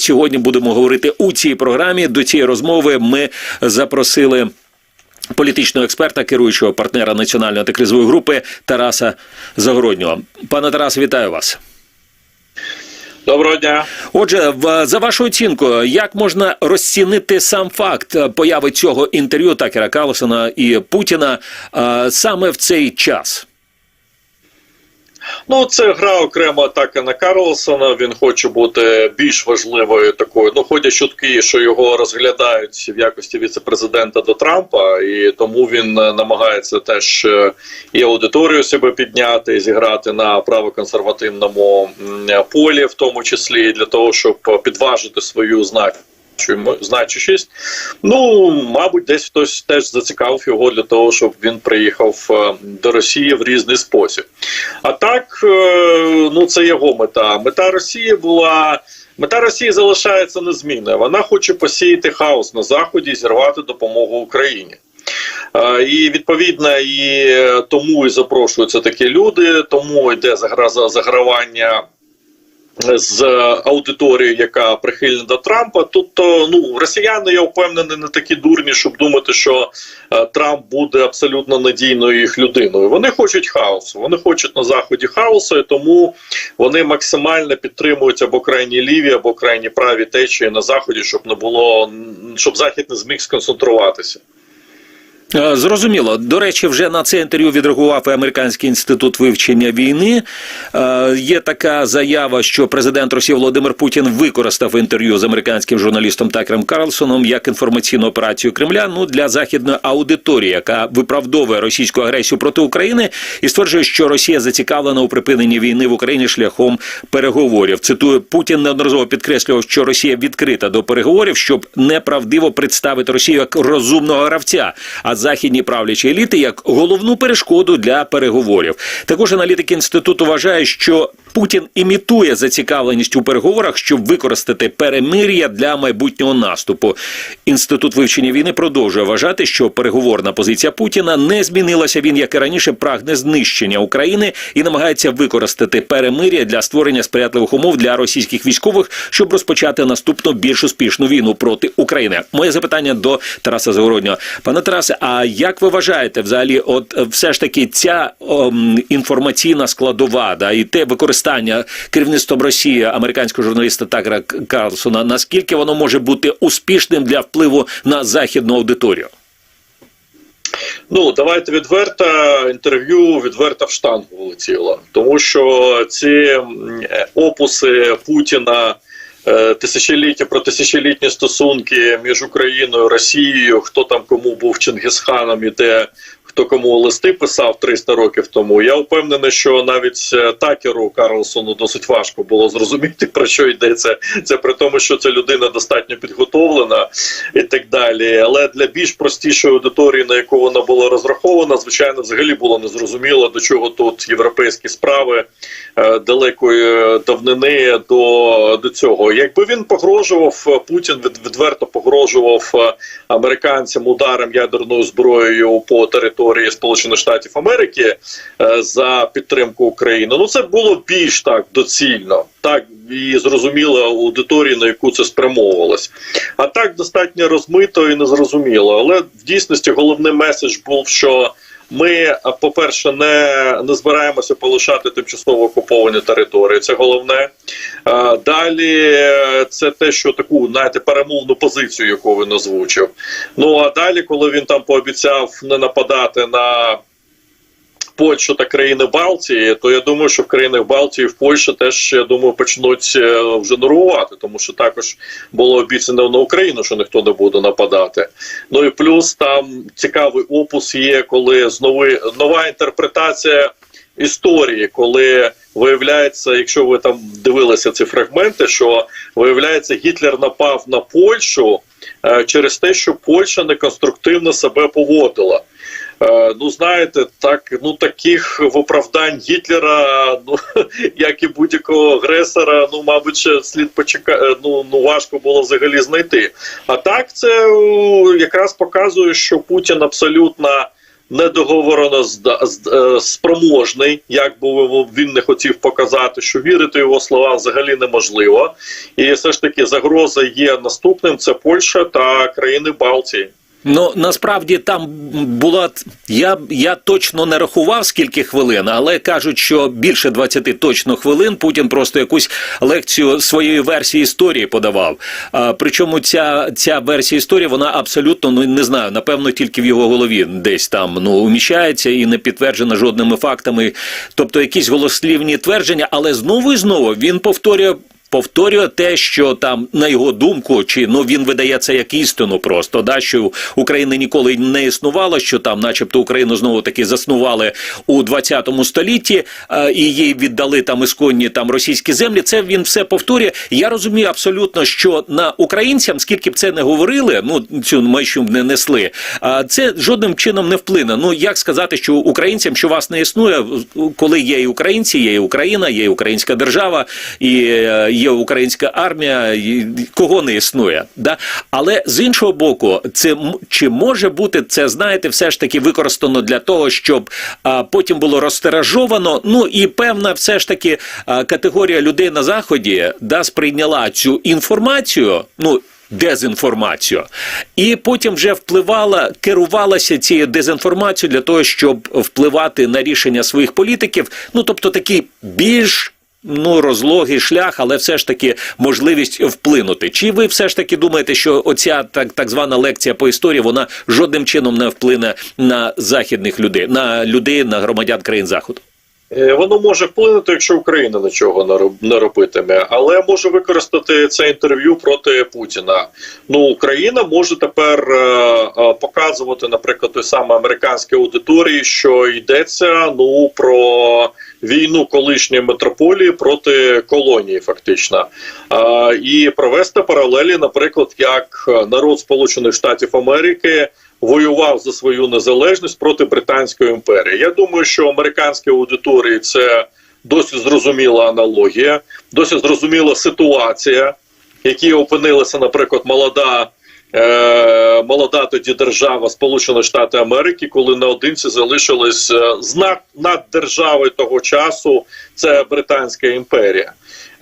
Сьогодні будемо говорити у цій програмі. До цієї розмови ми запросили. Політичного експерта, керуючого партнера національної антикризової групи Тараса Загороднього. Пане Тарасе, вітаю вас. Доброго дня. Отже, за вашу оцінку, як можна розцінити сам факт появи цього інтерв'ю Такера Карлсона і Путіна саме в цей час? Ну, це гра окрема атака на Карлсона. Він хоче бути більш важливою такою. Ну, ходять чутки, що його розглядають в якості віцепрезидента до Трампа, і тому він е, намагається теж е, і аудиторію себе підняти, і зіграти на правоконсервативному полі, в тому числі для того, щоб підважити свою значення. Значущість. Ну, мабуть, десь хтось теж зацікавив його для того, щоб він приїхав е, до Росії в різний спосіб. А так, е, ну це його мета. Мета Росії була. Мета Росії залишається незмінною. Вона хоче посіяти хаос на заході і зірвати допомогу Україні. Е, І відповідно і тому і запрошуються такі люди, тому йде загра- загравання з аудиторією, яка прихильна до Трампа. Тобто, ну росіяни я впевнений не такі дурні, щоб думати, що е, Трамп буде абсолютно надійною їх людиною. Вони хочуть хаосу. Вони хочуть на заході хаосу, і тому вони максимально підтримують або крайні ліві, або крайні праві течії на заході, щоб не було щоб захід не зміг сконцентруватися. Е, Зрозуміло. До речі, вже на це інтерв'ю відреагував і Американський інститут вивчення війни. Е, Є така заява, що президент Росії Володимир Путін використав інтерв'ю з американським журналістом Такером Карлсоном як інформаційну операцію Кремля ну для західної аудиторії, яка виправдовує російську агресію проти України і стверджує, що Росія зацікавлена у припиненні війни в Україні шляхом переговорів. Цитую, Путін неодноразово підкреслював, що Росія відкрита до переговорів, щоб неправдиво представити Росію як розумного гравця. А західні правлячі еліти як головну перешкоду для переговорів. Також аналітики інституту вважають, що Путін імітує зацікавленість у переговорах, щоб використати перемир'я для майбутнього наступу. Інститут вивчення війни продовжує вважати, що переговорна позиція Путіна не змінилася. Він як і раніше прагне знищення України і намагається використати перемир'я для створення сприятливих умов для російських військових, щоб розпочати наступну більш успішну війну проти України. Моє запитання до Тараса Загороднього. Пане Тарасе, а як ви вважаєте, взагалі, от е, все ж таки ця ом, інформаційна складова, да, і те використання керівництвом Росії американського журналіста Такера Карлсона, наскільки воно може бути успішним для впливу на західну аудиторію? Ну давайте відверто інтерв'ю відверто в штангу влетіло, тому що ці опуси Путіна. е, Тисячоліття про тисячолітні стосунки між Україною Росією, хто там кому був Чингісханом і де хто кому листи писав 300 років тому. Я впевнений, що навіть е, Такеру Карлсону досить важко було зрозуміти про що йдеться. Це при тому, що ця людина достатньо підготовлена і так далі. Але для більш простішої аудиторії, на яку вона була розрахована, звичайно, взагалі було незрозуміло, до чого тут європейські справи е, далекої давнини до, до цього. Якби він погрожував е, Путін від, відверто погрожував американцям ударом ядерною зброєю по території Сполучених Штатів Америки е, за підтримку України. Ну це було більш так доцільно, так і зрозуміло аудиторії, на яку це спрямовувалось. А так достатньо розмито і незрозуміло. Але в дійсності головний меседж був, що. Ми, по-перше, не, не збираємося полишати тимчасово окуповані території. Це головне. Далі е, це те, що таку знаєте, перемовну позицію, яку він озвучив. Ну а далі, коли він там пообіцяв не нападати на. Польщу та країни Балтії, то я думаю, що в країнах Балтії в Польщі теж я думаю почнуть е, вже нервувати, тому що також було обіцяно на Україну, що ніхто не буде нападати. Ну і плюс там цікавий опус є, коли знову нова інтерпретація історії, коли виявляється, якщо ви там дивилися ці фрагменти, що виявляється, Гітлер напав на Польщу е, через те, що Польща неконструктивно себе поводила. Е, Ну, знаєте, так ну таких виправдань Гітлера, ну як і будь-якого агресора, ну мабуть, ще слід почекати. Ну ну важко було взагалі знайти. А так це якраз показує, що Путін абсолютно недоговорено е, спроможний, як би він не хотів показати, що вірити його словам взагалі неможливо. І все ж таки загроза є наступним: це Польща та країни Балтії. Ну насправді там була я, я точно не рахував скільки хвилин, але кажуть, що більше 20 точно хвилин Путін просто якусь лекцію своєї версії історії подавав. А, причому ця, ця версія історії вона абсолютно ну не знаю, напевно, тільки в його голові десь там ну уміщається і не підтверджена жодними фактами. Тобто якісь голослівні твердження, але знову і знову він повторює. Повторює те, що там на його думку, чи ну він видає це як істину, просто да що України ніколи не існувало, що там, начебто, Україну знову таки заснували у 20 столітті е, і їй віддали там ісконні там російські землі. Це він все повторює. Я розумію абсолютно, що на українцям, скільки б це не говорили, ну цю мечу не несли, а це жодним чином не вплине. Ну як сказати, що українцям, що вас не існує, коли є і українці, є і Україна, є і українська держава, і е, є українська армія, кого не існує. Да? Але з іншого боку, це чи може бути це, знаєте, все ж таки використано для того, щоб а, потім було розтиражовано. Ну і певна, все ж таки а, категорія людей на заході да, сприйняла цю інформацію. Ну дезінформацію, і потім вже впливала, керувалася цією дезінформацією для того, щоб впливати на рішення своїх політиків. Ну тобто такий більш ну розлогий шлях, але все ж таки можливість вплинути. Чи ви все ж таки думаєте, що оця так, так звана лекція по історії вона жодним чином не вплине на західних людей, на людей, на громадян країн заходу? Е, Воно може вплинути, якщо Україна нічого не роб- не робитиме, але може використати це інтерв'ю проти Путіна. Ну, Україна може тепер е, е, показувати, наприклад, той самий американській аудиторії, що йдеться ну про війну колишньої метрополії проти колонії, фактично, і провести паралелі, наприклад, як народ Сполучених Штатів Америки воював за свою незалежність проти Британської імперії. Я думаю, що американській аудиторії це досить зрозуміла аналогія, досить зрозуміла ситуація, в якій опинилася, наприклад, молода. Е, молода тоді держава Сполучені Штати Америки, коли наодинці залишились е, знак над державою того часу, це Британська імперія.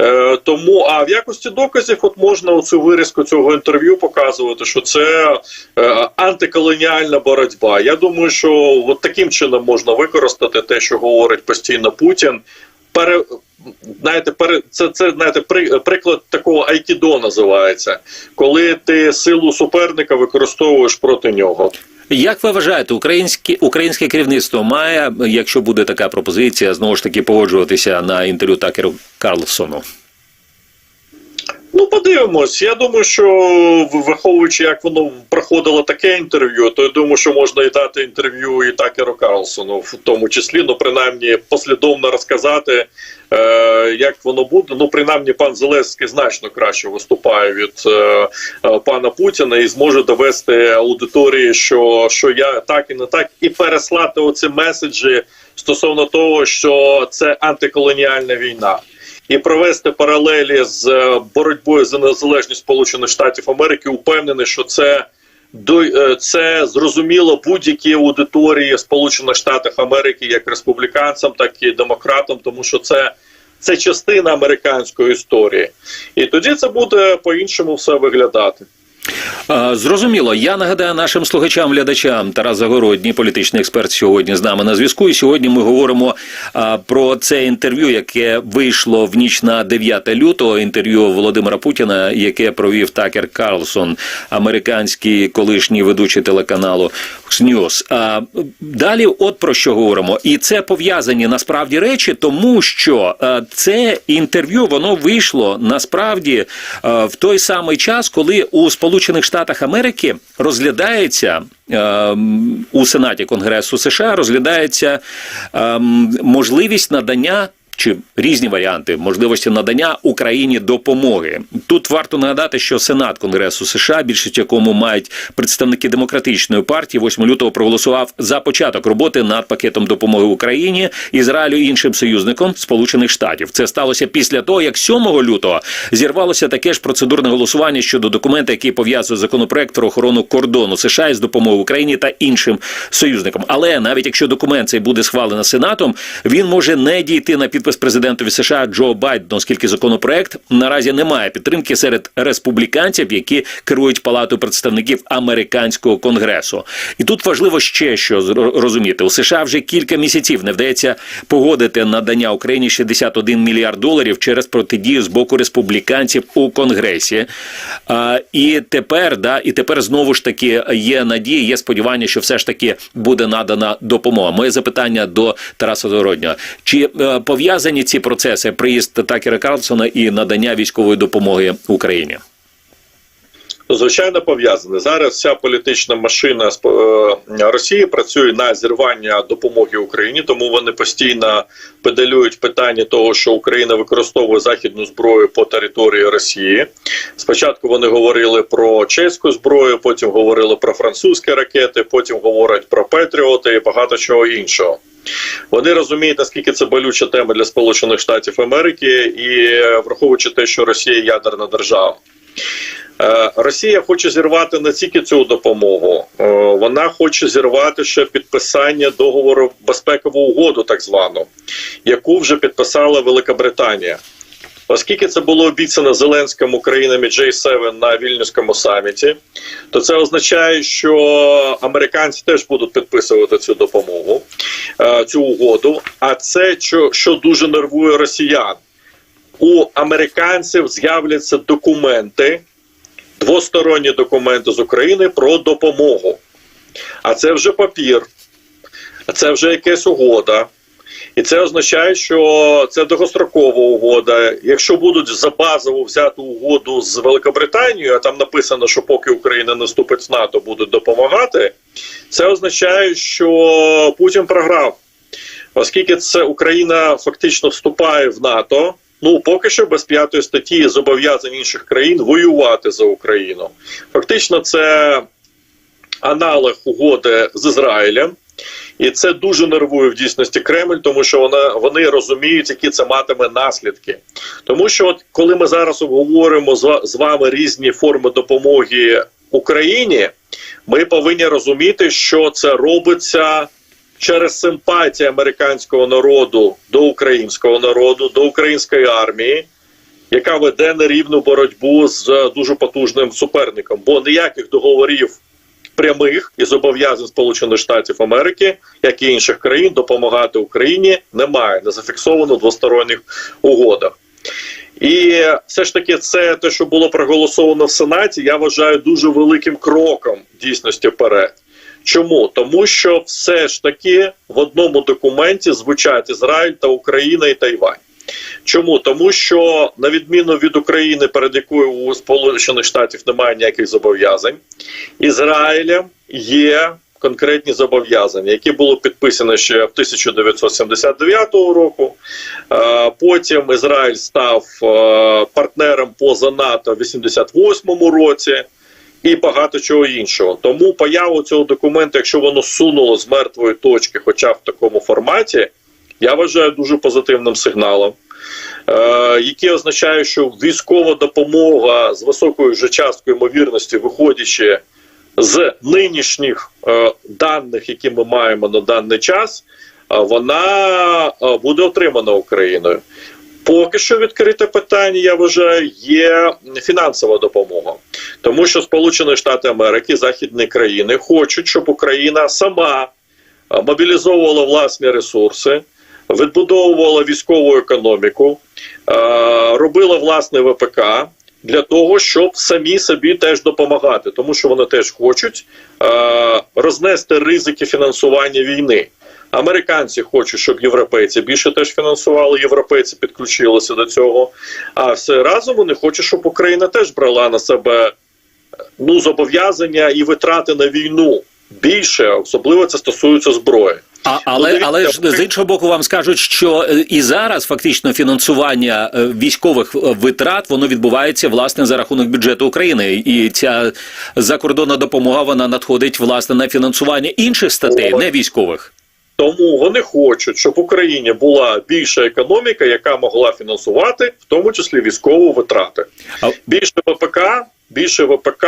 Е, тому, а в якості доказів, от можна оцю вирізку цього інтерв'ю показувати, що це е, антиколоніальна боротьба. Я думаю, що от таким чином можна використати те, що говорить постійно Путін. Пере, знаєте, пере, це, це знаєте, при, приклад такого айкідо називається, коли ти силу суперника використовуєш проти нього. Як ви вважаєте, українське українське керівництво має, якщо буде така пропозиція, знову ж таки погоджуватися на інтерв'ю Такеру Карлсону? Ну, подивимось. Я думаю, що враховуючи, як воно проходило таке інтерв'ю, то я думаю, що можна і дати інтерв'ю і Такеру Карлсону, в тому числі, ну принаймні послідовно розказати, е, як воно буде. Ну, принаймні, пан Зеленський значно краще виступає від е, е, пана Путіна і зможе довести аудиторії, що, що я так і не так, і переслати оці меседжі стосовно того, що це антиколоніальна війна і провести паралелі з е, боротьбою за незалежність Сполучених Штатів Америки, упевнений, що це е, це зрозуміло будь-якій аудиторії Сполучених Штатів Америки, як республіканцям, так і демократам, тому що це. Це частина американської історії, і тоді це буде по-іншому все виглядати. Зрозуміло. Я нагадаю нашим слухачам, глядачам Тарас Загородній, політичний експерт, сьогодні з нами на зв'язку. І сьогодні ми говоримо про це інтерв'ю, яке вийшло в ніч на 9 лютого. Інтерв'ю Володимира Путіна, яке провів Такер Карлсон, американський колишній ведучий телеканалу News. А далі, от про що говоримо, і це пов'язані насправді речі, тому що це інтерв'ю воно вийшло насправді в той самий час, коли у Сполучених Штатах Америки розглядається е, у Сенаті Конгресу США розглядається е, можливість надання чи різні варіанти можливості надання Україні допомоги. Тут варто нагадати, що Сенат Конгресу США, більшість якому мають представники демократичної партії, 8 лютого проголосував за початок роботи над пакетом допомоги Україні, Ізраїлю і іншим союзникам Сполучених Штатів. Це сталося після того, як 7 лютого зірвалося таке ж процедурне голосування щодо документа, який пов'язує законопроект про охорону кордону США із допомогою Україні та іншим союзникам. Але навіть якщо документ цей буде схвалений Сенатом, він може не дійти на підпис президентові США Джо Байдена, оскільки законопроект наразі не має підтримки серед республіканців, які керують палатою представників американського конгресу. І тут важливо ще що розуміти: у США вже кілька місяців не вдається погодити надання Україні 61 мільярд доларів через протидію з боку республіканців у конгресі. А, і тепер, да, і тепер знову ж таки є надія, є сподівання, що все ж таки буде надана допомога. Моє запитання до Тараса Дороднього. Чи е, пов'язані ці процеси приїзд Такера Карлсона і надання військової допомоги Україні? Звичайно, пов'язане зараз. Вся політична машина е, Росії працює на зірвання допомоги Україні, тому вони постійно педалюють питання того, що Україна використовує західну зброю по території Росії. Спочатку вони говорили про чеську зброю, потім говорили про французькі ракети, потім говорять про Петріоти і багато чого іншого. Вони розуміють, наскільки це болюча тема для Сполучених Штатів Америки, і е, враховуючи те, що Росія ядерна держава. Е, Росія хоче зірвати не тільки цю допомогу, е, вона хоче зірвати ще підписання договору безпекову угоду, так звану, яку вже підписала Велика Британія. Оскільки це було обіцяно Зеленському країнами J7 на вільнюському саміті, то це означає, що американці теж будуть підписувати цю допомогу, е, цю угоду. А це що, що дуже нервує росіян. У американців з'являться документи, двосторонні документи з України про допомогу. А це вже папір, а це вже якась угода. І це означає, що це довгострокова угода. Якщо будуть за базову взяти угоду з Великобританією, а там написано, що поки Україна не вступить в НАТО, будуть допомагати, це означає, що Путін програв. Оскільки це Україна фактично вступає в НАТО, ну поки що без п'ятої статті зобов'язань інших країн воювати за Україну. Фактично, це аналог угоди з Ізраїлем. І це дуже нервує в дійсності Кремль, тому що вона вони розуміють, які це матиме наслідки. Тому що, от коли ми зараз обговоримо з, ва- з вами різні форми допомоги Україні, ми повинні розуміти, що це робиться через симпатію американського народу до українського народу, до української армії, яка веде нерівну боротьбу з дуже потужним суперником, бо ніяких договорів прямих і зобов'язань Сполучених Штатів Америки, як і інших країн, допомагати Україні немає, не зафіксовано в двосторонніх угодах. І все ж таки, це те, що було проголосовано в Сенаті, я вважаю дуже великим кроком дійсності вперед. Чому? Тому що все ж таки в одному документі звучать Ізраїль та Україна і Тайвань. Чому? Тому що на відміну від України, перед якою у Сполучених Штатів немає ніяких зобов'язань, Ізраїлем є конкретні зобов'язання, які були підписані ще в 1979 року. Е, Потім Ізраїль став е, партнером поза НАТО в 88 році. І багато чого іншого. Тому появу цього документу, якщо воно сунуло з мертвої точки, хоча в такому форматі, я вважаю дуже позитивним сигналом, е, який означає, що військова допомога з високою вже часткою ймовірності, виходячи з нинішніх е, даних, які ми маємо на даний час, е, вона буде отримана Україною. Поки що відкрите питання, я вважаю, є фінансова допомога, тому що Сполучені Штати Америки, західні країни хочуть, щоб Україна сама мобілізовувала власні ресурси, відбудовувала військову економіку, е, робила власне ВПК для того, щоб самі собі теж допомагати, тому що вони теж хочуть е, рознести ризики фінансування війни. Американці хочуть, щоб європейці більше теж фінансували, європейці підключилися до цього. А все разом вони хочуть, щоб Україна теж брала на себе ну, зобов'язання і витрати на війну більше, особливо це стосується зброї. А, але, Ну, але ж з іншого боку, вам скажуть, що е, і зараз фактично фінансування е, військових е, витрат воно відбувається власне за рахунок бюджету України, і ця закордонна допомога вона надходить власне на фінансування інших статей, не військових. Тому вони хочуть, щоб в Україні була більша економіка, яка могла фінансувати, в тому числі військові витрати. Більше ВПК, більше ВПК,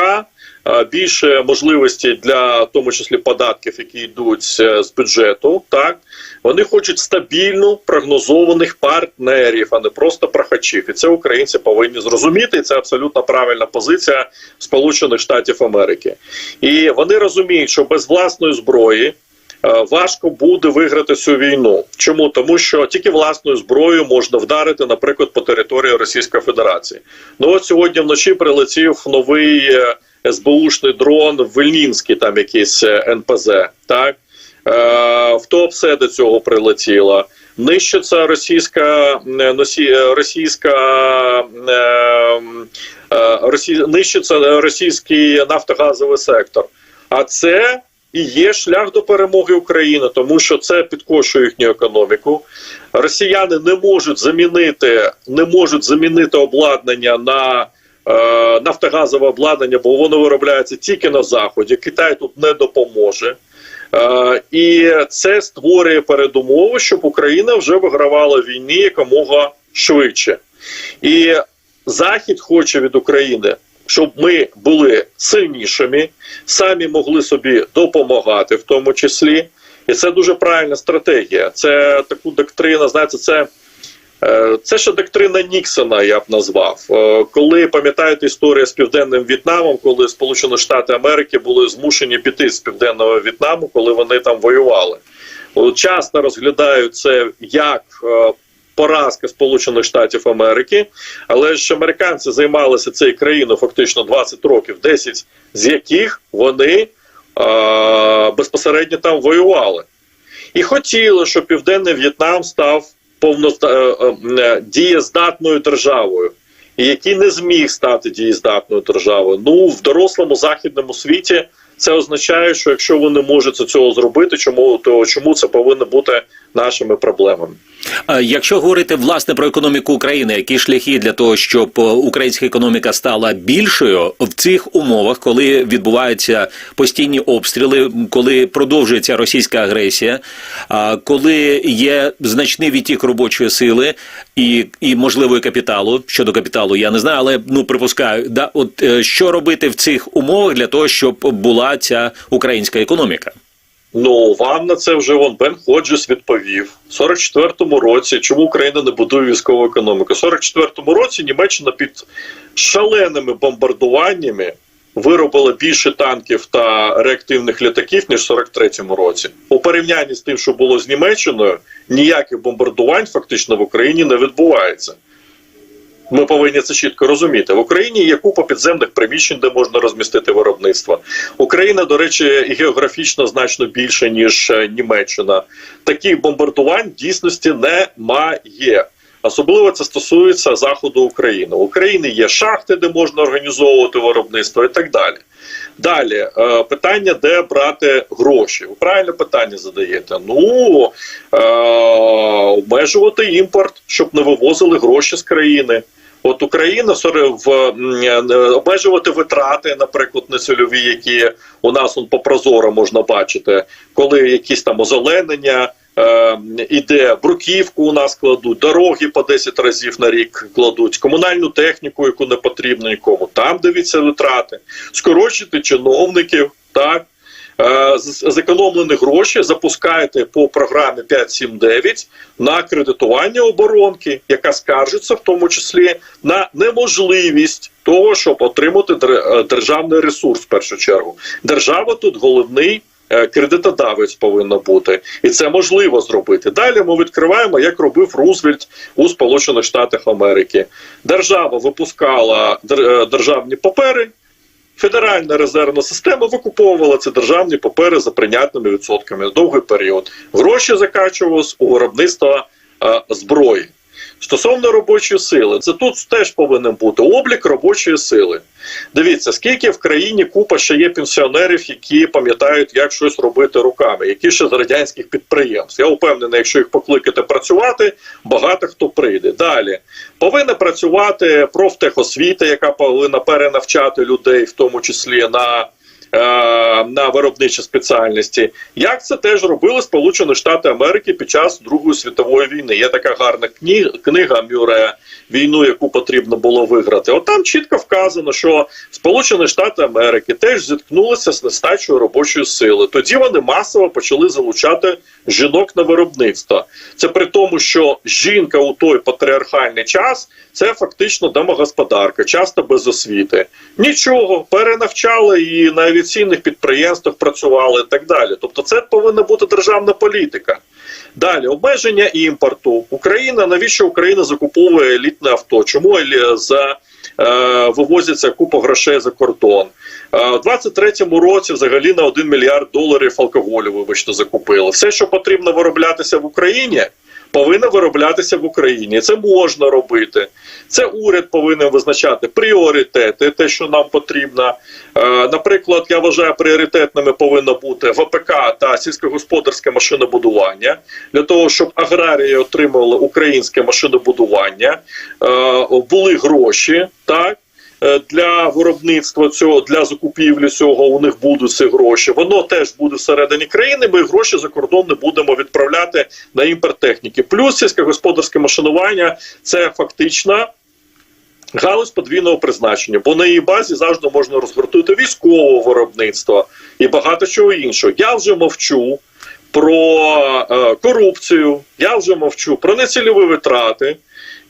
більше можливості для в тому числі податків, які йдуть е, з бюджету. Так вони хочуть стабільно прогнозованих партнерів, а не просто прохачів. І це українці повинні зрозуміти. І це абсолютно правильна позиція Сполучених Штатів Америки. І вони розуміють, що без власної зброї. е, Важко буде виграти цю війну. Чому? Тому що тільки власною зброєю можна вдарити, наприклад, по території Російської Федерації. Ну от сьогодні вночі прилетів новий е, СБУшний дрон Вельнінський, там якийсь е, НПЗ. Так е, в Туапсе до цього прилетіло. Нищиться російська носі, е, російська е, е, росі, нищиться російський нафтогазовий сектор. А це і є шлях до перемоги України, тому що це підкошує їхню економіку. Росіяни не можуть замінити, не можуть замінити обладнання на е, нафтогазове обладнання, бо воно виробляється тільки на заході. Китай тут не допоможе. Е, і це створює передумови, щоб Україна вже вигравала війні якомога швидше. І Захід хоче від України, щоб ми були сильнішими, самі могли собі допомагати, в тому числі. І це дуже правильна стратегія. Це таку доктрину, знаєте, це. Е, Це ще доктрина Ніксона, я б назвав. Е, Коли пам'ятаєте історію з південним В'єтнамом, коли Сполучені Штати Америки були змушені піти з південного В'єтнаму, коли вони там воювали. Часто розглядають це як е, поразка Сполучених Штатів Америки, але ж американці займалися цією країною фактично 20 років, 10 з яких вони безпосередньо там воювали. І хотіли, щоб Південний В'єтнам став повно е, е, дієздатною державою, який не зміг стати дієздатною державою. Ну в дорослому західному світі це означає, що якщо вони можуть цього зробити, чому то чому це повинно бути нашими проблемами? Якщо говорити власне про економіку України, які шляхи для того, щоб е, українська економіка стала більшою в цих умовах, коли відбуваються постійні обстріли, коли продовжується російська агресія, коли є значний відтік робочої сили і, і можливо і капіталу щодо капіталу, я не знаю, але ну припускаю, да, от е, що робити в цих умовах для того, щоб була ця українська економіка? Ну вам на це вже вон Бен Ходжес відповів в 44-му році. Чому Україна не будує військову економіку? В 44-му році Німеччина під шаленими бомбардуваннями виробила більше танків та реактивних літаків ніж в 43-му році. У порівнянні з тим, що було з Німеччиною, ніяких бомбардувань фактично в Україні не відбувається. Ми повинні це чітко розуміти. В Україні є купа підземних приміщень, де можна розмістити виробництво. Україна, до речі, географічно значно більше ніж е, Німеччина. Таких бомбардувань дійсності немає. Особливо це стосується заходу України. У України є шахти, де можна організовувати виробництво і так далі. Далі е, питання, де брати гроші. Ви правильне питання задаєте. Ну е, обмежувати імпорт, щоб не вивозили гроші з країни. От Україна в е, обмежувати витрати, наприклад, нецільові, які у нас он по прозоро можна бачити, коли якісь там озеленення. Е, іде бруківку у нас кладуть, дороги по 10 разів на рік кладуть, комунальну техніку, яку не потрібно нікому. Там дивіться витрати, скорочити чиновників, так Е, зекономлені гроші запускаєте по програмі 5.7.9 на кредитування оборонки, яка скаржиться в тому числі на неможливість того, щоб отримати е, державний ресурс в першу чергу. Держава тут головний. е, Кредитодавець повинна бути, і це можливо зробити. Далі ми відкриваємо, як робив Рузвельт у Сполучених Штатах Америки. Держава випускала дер- е, державні папери, Федеральна резервна система викуповувала ці державні папери за прийнятними відсотками довгий період. Гроші закачувалися у виробництво е, зброї. Стосовно робочої сили, це тут теж повинен бути облік робочої сили. Дивіться, скільки в країні купа ще є пенсіонерів, які пам'ятають, як щось робити руками, які ще з радянських підприємств. Я впевнений, якщо їх покликати працювати, багато хто прийде. Далі повинна працювати профтехосвіта, яка повинна перенавчати людей, в тому числі на. Е, На виробничі спеціальності, як це теж робили Сполучені Штати Америки під час Другої світової війни. Є така гарна книга, книга Мюре війну, яку потрібно було виграти. От там чітко вказано, що Сполучені Штати Америки теж зіткнулися з нестачою робочої сили. Тоді вони масово почали залучати жінок на виробництво. Це при тому, що жінка у той патріархальний час це фактично домогосподарка, часто без освіти. Нічого, перенавчали і на авіаційних підприємствах працювали і так далі. Тобто, це повинна бути державна політика. Далі обмеження імпорту. Україна навіщо Україна закуповує елітне авто? Чому за вивозиться купа грошей за кордон? Е, У 23-му році взагалі на 1 мільярд доларів алкоголю, вибачте, закупили. Все, що потрібно вироблятися в Україні, повинно вироблятися в Україні. Це можна робити. Це уряд повинен визначати пріоритети, те, що нам потрібно. Е, Наприклад, я вважаю, пріоритетними повинно бути ВПК та сільськогосподарське машинобудування для того, щоб аграрії отримали українське машинобудування, е, були гроші, так. Е, Для виробництва цього для закупівлі цього у них будуть ці гроші. Воно теж буде всередині країни. Ми гроші за кордон не будемо відправляти на імпорт техніки. Плюс сільськогосподарське машинування це фактично галузь подвійного призначення, бо на її базі завжди можна розгортувати військове виробництво і багато чого іншого. Я вже мовчу про е, корупцію, я вже мовчу про нецільові витрати.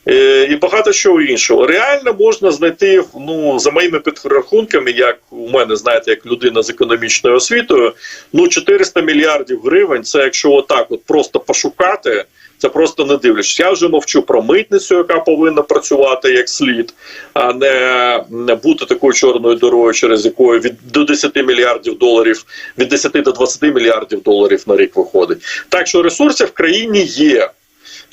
Е, І багато чого іншого. Реально можна знайти, ну за моїми підрахунками, як у мене, знаєте, як людина з економічною освітою, ну 400 мільярдів гривень. Це якщо отак, от просто пошукати, це просто не дивлячись. Я вже мовчу про митницю, яка повинна працювати як слід, а не, не бути такою чорною дорогою, через якою від до 10 мільярдів доларів, від 10 до 20 мільярдів доларів на рік виходить. Так що ресурси в країні є.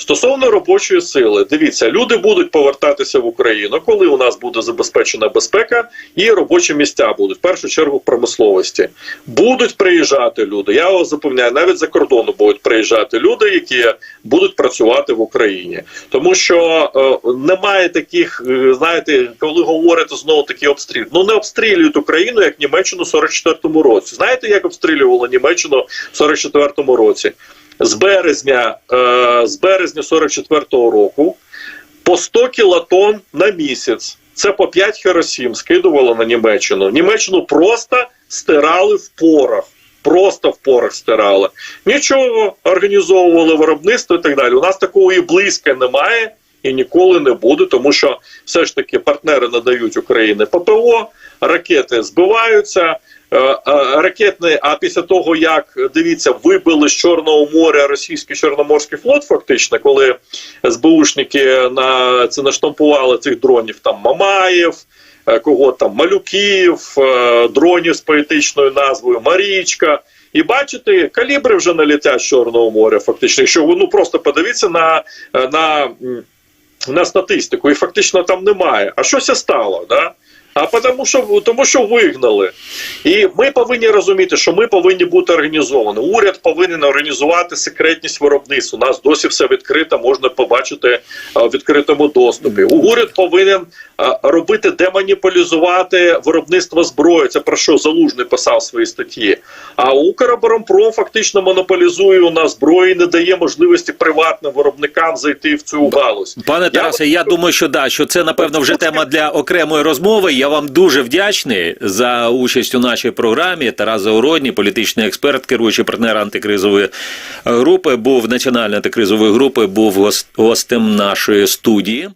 Стосовно робочої сили, дивіться, люди будуть повертатися в Україну, коли у нас буде забезпечена безпека і робочі місця будуть в першу чергу в промисловості. Будуть приїжджати люди. Я вас запевняю, навіть за кордону будуть приїжджати люди, які будуть працювати в Україні, тому що е, немає таких, е, знаєте, коли говорять знову такі обстріл. Ну не обстрілюють Україну як Німеччину в 44-му році. Знаєте, як обстрілювали Німеччину в 44-му році? З березня, е, з березня 44-го року по 100 кілотон на місяць. Це по 5 Хіросім скидувало на Німеччину. Німеччину просто стирали в порах. Просто в порах стирали. Нічого, організовували виробництво і так далі. У нас такого і близько немає і ніколи не буде, тому що все ж таки партнери надають Україні ППО, ракети збиваються. Е, е, Ракетний, а після того, як дивіться, вибили з Чорного моря російський чорноморський флот, фактично, коли СБУшники на це наштампували цих дронів, там Мамаєв, е, кого там Малюків, дронів з поетичною назвою Марічка. І бачите, калібри вже налетять з Чорного моря, фактично. Якщо ви ну просто подивіться на, на, на статистику, і фактично там немає. А щось стало, да? А тому що, тому що вигнали. І ми повинні розуміти, що ми повинні бути організовані. Уряд повинен організувати секретність виробництва. У нас досі все відкрито, можна побачити в відкритому доступі. Уряд повинен а, робити демонополізувати виробництво зброї. Це про що Залужний писав в своїй статті. А Укроборонпром фактично монополізує у нас зброю, і не дає можливості приватним виробникам зайти в цю галузь. Пане Тарасе, я думаю, що да, що це напевно вже тема для окремої розмови. Я вам дуже вдячний за участь у нашій програмі. Тарас Зауродній, політичний експерт, керуючий партнер антикризової групи, був національної антикризової групи, був гост- гостем нашої студії.